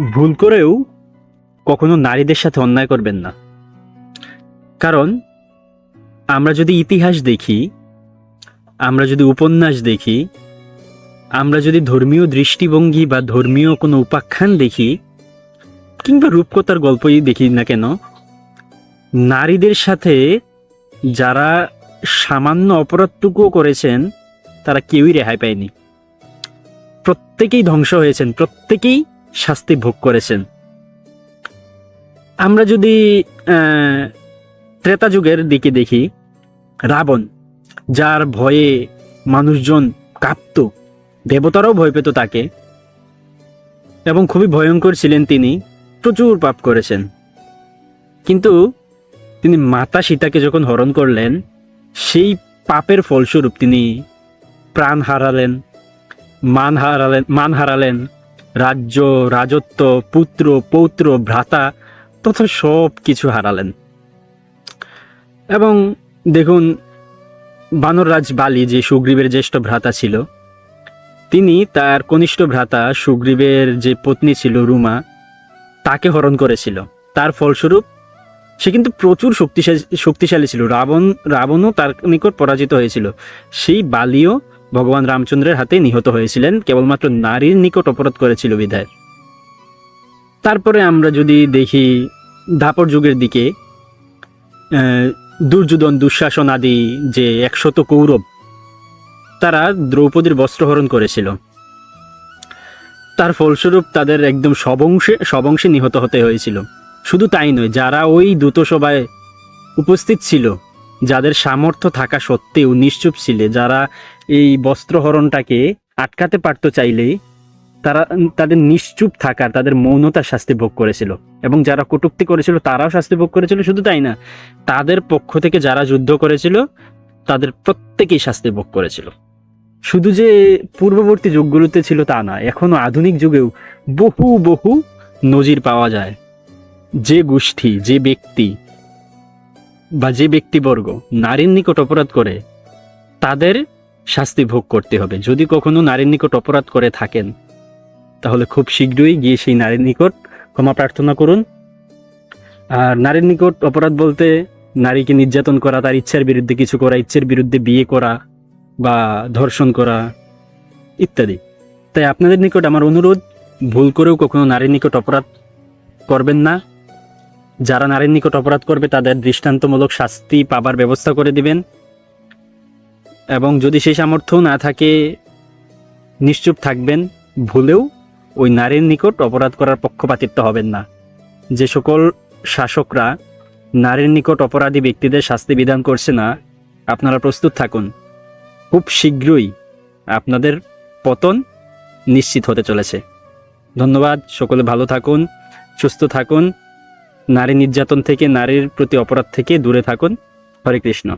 ভুল করেও কখনো নারীদের সাথে অন্যায় করবেন না। কারণ, আমরা যদি ইতিহাস দেখি, আমরা যদি উপন্যাস দেখি, আমরা যদি ধর্মীয় দৃষ্টিভঙ্গি বা ধর্মীয় কোনো উপাখ্যান দেখি, কিংবা রূপকথার গল্পই দেখি না কেন, নারীদের সাথে যারা সামান্য অপরাধটুকুও করেছেন, তারা কেউই রেহাই পায়নি। প্রত্যেকেই ধ্বংস হয়েছেন, প্রত্যেকেই শাস্তি ভোগ করেছেন। আমরা যদি ত্রেতা যুগের দিকে দেখি, রাবণ, যার ভয়ে মানুষজন কাঁপত, দেবতারাও ভয় পেত তাকে, এবং খুবই ভয়ঙ্কর ছিলেন তিনি, প্রচুর পাপ করেছেন। কিন্তু তিনি মাতা সীতাকে যখন হরণ করলেন, সেই পাপের ফলস্বরূপ তিনি প্রাণ হারালেন, মান হারালেন মান হারালেন রাজ্য, রাজত্ব, পুত্র, পৌত্র, ভ্রাতা তথা সব কিছু হারালেন। এবং দেখুন, বানররাজ বালি যে সুগ্রীবের জ্যেষ্ঠ ভ্রাতা ছিল, তিনি তার কনিষ্ঠ ভ্রাতা সুগ্রীবের যে পত্নী ছিল রুমা, তাকে হরণ করেছিল। তার ফলস্বরূপ সে কিন্তু প্রচুর শক্তিশালী শক্তিশালী ছিল। রাবণ, রাবণও তার নিকট পরাজিত হয়েছিল। সেই বালিও ভগবান রামচন্দ্রের হাতে নিহত হয়েছিলেন, কেবলমাত্র নারীর নিকট অপরাধ করেছিল বিধায়। তারপরে আমরা যদি দেখি দাপর যুগের দিকে দুর্যোধন, দুঃশাসন আদি যে একশত কৌরব, তারা দ্রৌপদীর বস্ত্রহরণ করেছিল। তার ফলস্বরূপ তাদের একদম সবংশে সবংশে নিহত হতে হয়েছিল। শুধু তাই নয়, যারা ওই দূত সভায় উপস্থিত ছিল যাদের সামর্থ্য থাকা সত্ত্বেও নিশ্চুপ ছিলে, যারা এই বস্ত্রহরণটাকে আটকাতে পারতো চাইলেই, তারা, তাদের নিশ্চুপ থাকার, তাদের মৌনতার শাস্তি ভোগ করেছিল। এবং যারা কটূক্তি করেছিল, তারাও শাস্তি ভোগ করেছিল, শুধু তাই না, তাদের পক্ষ থেকে যারা যুদ্ধ করেছিল, তাদের প্রত্যেকেই শাস্তি ভোগ করেছিল। শুধু যে পূর্ববর্তী যুগগুলোতে ছিল তা না, এখনও আধুনিক যুগেও বহু বহু নজির পাওয়া যায়। যে গোষ্ঠী, যে ব্যক্তি বা যে ব্যক্তিবর্গ নারীর নিকট অপরাধ করে, তাদের শাস্তি ভোগ করতে হবে। যদি কখনো নারীর নিকট অপরাধ করে থাকেন, তাহলে খুব শীঘ্রই গিয়ে সেই নারীর নিকট ক্ষমা প্রার্থনা করুন। আর নারীর নিকট অপরাধ বলতে নারীকে নির্যাতন করা, তার ইচ্ছার বিরুদ্ধে কিছু করা, ইচ্ছের বিরুদ্ধে বিয়ে করা বা ধর্ষণ করা ইত্যাদি। তাই আপনাদের নিকট আমার অনুরোধ, ভুল করেও কখনো নারীর নিকট অপরাধ করবেন না। যারা নারীর নিকট অপরাধ করবে, তাদের দৃষ্টান্তমূলক শাস্তি পাবার ব্যবস্থা করে দিবেন। এবং যদি সেই সামর্থ্য না থাকে, নিশ্চুপ থাকবেন। ভুলেও ওই নারীর নিকট অপরাধ করার পক্ষপাতিত্ব হবেন না। যে সকল শাসকরা নারীর নিকট অপরাধী ব্যক্তিদের শাস্তি বিধান করছে না, আপনারা প্রস্তুত থাকুন। খুব শীঘ্রই আপনাদের পতন নিশ্চিত হতে চলেছে। ধন্যবাদ, সকলে ভালো থাকুন, সুস্থ থাকুন। নারী নির্যাতন থেকে নারীর প্রতি অপরাধ থেকে দূরে থাকুন। হরে কৃষ্ণ।